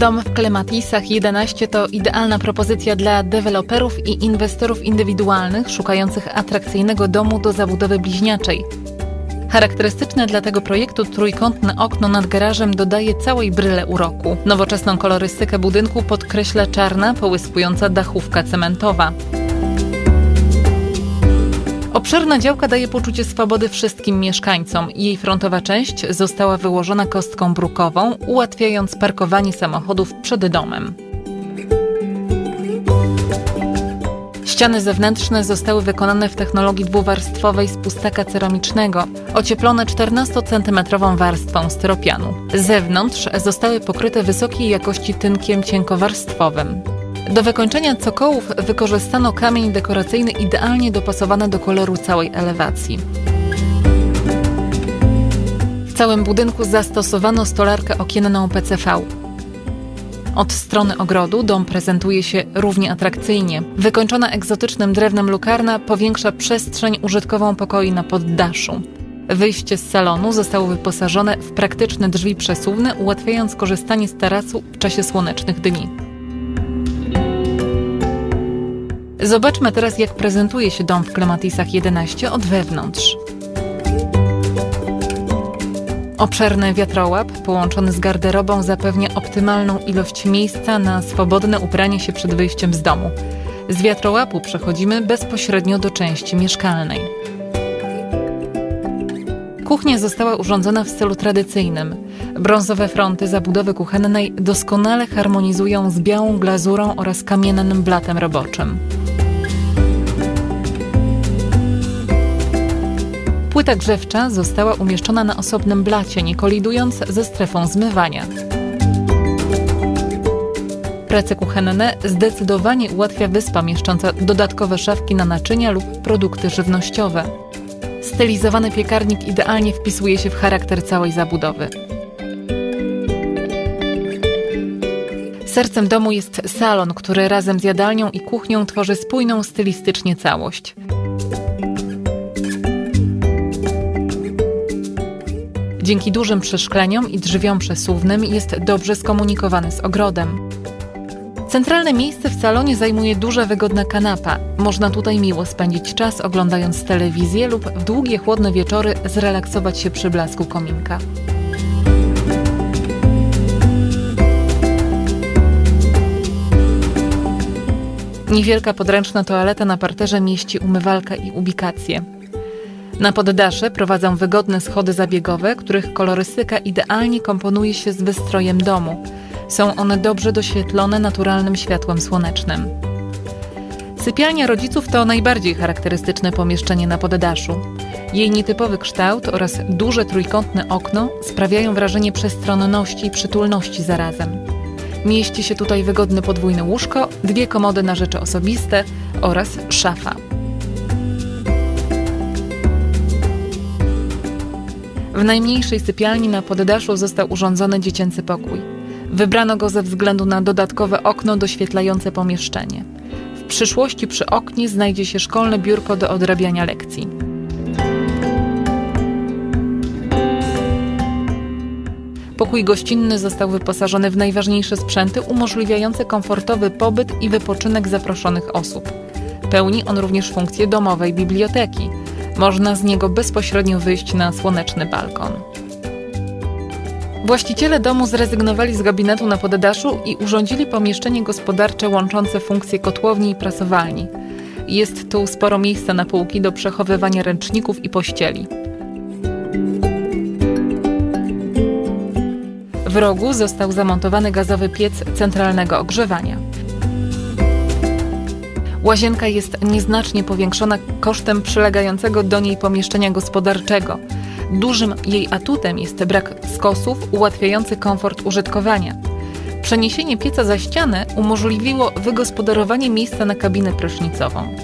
Dom w Klematisach 11 to idealna propozycja dla deweloperów i inwestorów indywidualnych szukających atrakcyjnego domu do zabudowy bliźniaczej. Charakterystyczne dla tego projektu trójkątne okno nad garażem dodaje całej bryle uroku. Nowoczesną kolorystykę budynku podkreśla czarna, połyskująca dachówka cementowa. Obszerna działka daje poczucie swobody wszystkim mieszkańcom. Jej frontowa część została wyłożona kostką brukową, ułatwiając parkowanie samochodów przed domem. Ściany zewnętrzne zostały wykonane w technologii dwuwarstwowej z pustaka ceramicznego, ocieplone 14-centymetrową warstwą styropianu. Zewnątrz zostały pokryte wysokiej jakości tynkiem cienkowarstwowym. Do wykończenia cokołów wykorzystano kamień dekoracyjny idealnie dopasowany do koloru całej elewacji. W całym budynku zastosowano stolarkę okienną PCV. Od strony ogrodu dom prezentuje się równie atrakcyjnie. Wykończona egzotycznym drewnem lukarna powiększa przestrzeń użytkową pokoi na poddaszu. Wyjście z salonu zostało wyposażone w praktyczne drzwi przesuwne, ułatwiając korzystanie z tarasu w czasie słonecznych dni. Zobaczmy teraz, jak prezentuje się dom w Klematisach 11 od wewnątrz. Obszerny wiatrołap połączony z garderobą zapewnia optymalną ilość miejsca na swobodne ubranie się przed wyjściem z domu. Z wiatrołapu przechodzimy bezpośrednio do części mieszkalnej. Kuchnia została urządzona w stylu tradycyjnym. Brązowe fronty zabudowy kuchennej doskonale harmonizują z białą glazurą oraz kamiennym blatem roboczym. Płyta grzewcza została umieszczona na osobnym blacie, nie kolidując ze strefą zmywania. Prace kuchenne zdecydowanie ułatwia wyspa mieszcząca dodatkowe szafki na naczynia lub produkty żywnościowe. Stylizowany piekarnik idealnie wpisuje się w charakter całej zabudowy. Sercem domu jest salon, który razem z jadalnią i kuchnią tworzy spójną stylistycznie całość. Dzięki dużym przeszkleniom i drzwiom przesuwnym jest dobrze skomunikowany z ogrodem. Centralne miejsce w salonie zajmuje duża, wygodna kanapa. Można tutaj miło spędzić czas oglądając telewizję lub w długie, chłodne wieczory zrelaksować się przy blasku kominka. Niewielka podręczna toaleta na parterze mieści umywalkę i ubikację. Na poddasze prowadzą wygodne schody zabiegowe, których kolorystyka idealnie komponuje się z wystrojem domu. Są one dobrze doświetlone naturalnym światłem słonecznym. Sypialnia rodziców to najbardziej charakterystyczne pomieszczenie na poddaszu. Jej nietypowy kształt oraz duże trójkątne okno sprawiają wrażenie przestronności i przytulności zarazem. Mieści się tutaj wygodne podwójne łóżko, dwie komody na rzeczy osobiste oraz szafa. W najmniejszej sypialni na poddaszu został urządzony dziecięcy pokój. Wybrano go ze względu na dodatkowe okno doświetlające pomieszczenie. W przyszłości przy oknie znajdzie się szkolne biurko do odrabiania lekcji. Pokój gościnny został wyposażony w najważniejsze sprzęty umożliwiające komfortowy pobyt i wypoczynek zaproszonych osób. Pełni on również funkcję domowej biblioteki. Można z niego bezpośrednio wyjść na słoneczny balkon. Właściciele domu zrezygnowali z gabinetu na poddaszu i urządzili pomieszczenie gospodarcze łączące funkcje kotłowni i prasowalni. Jest tu sporo miejsca na półki do przechowywania ręczników i pościeli. W rogu został zamontowany gazowy piec centralnego ogrzewania. Łazienka jest nieznacznie powiększona kosztem przylegającego do niej pomieszczenia gospodarczego. Dużym jej atutem jest brak skosów ułatwiający komfort użytkowania. Przeniesienie pieca za ścianę umożliwiło wygospodarowanie miejsca na kabinę prysznicową.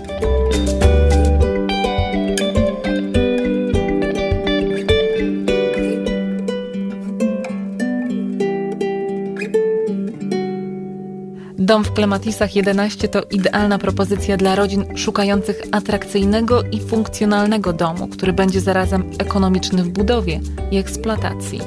Dom w Klematisach 11 to idealna propozycja dla rodzin szukających atrakcyjnego i funkcjonalnego domu, który będzie zarazem ekonomiczny w budowie i eksploatacji.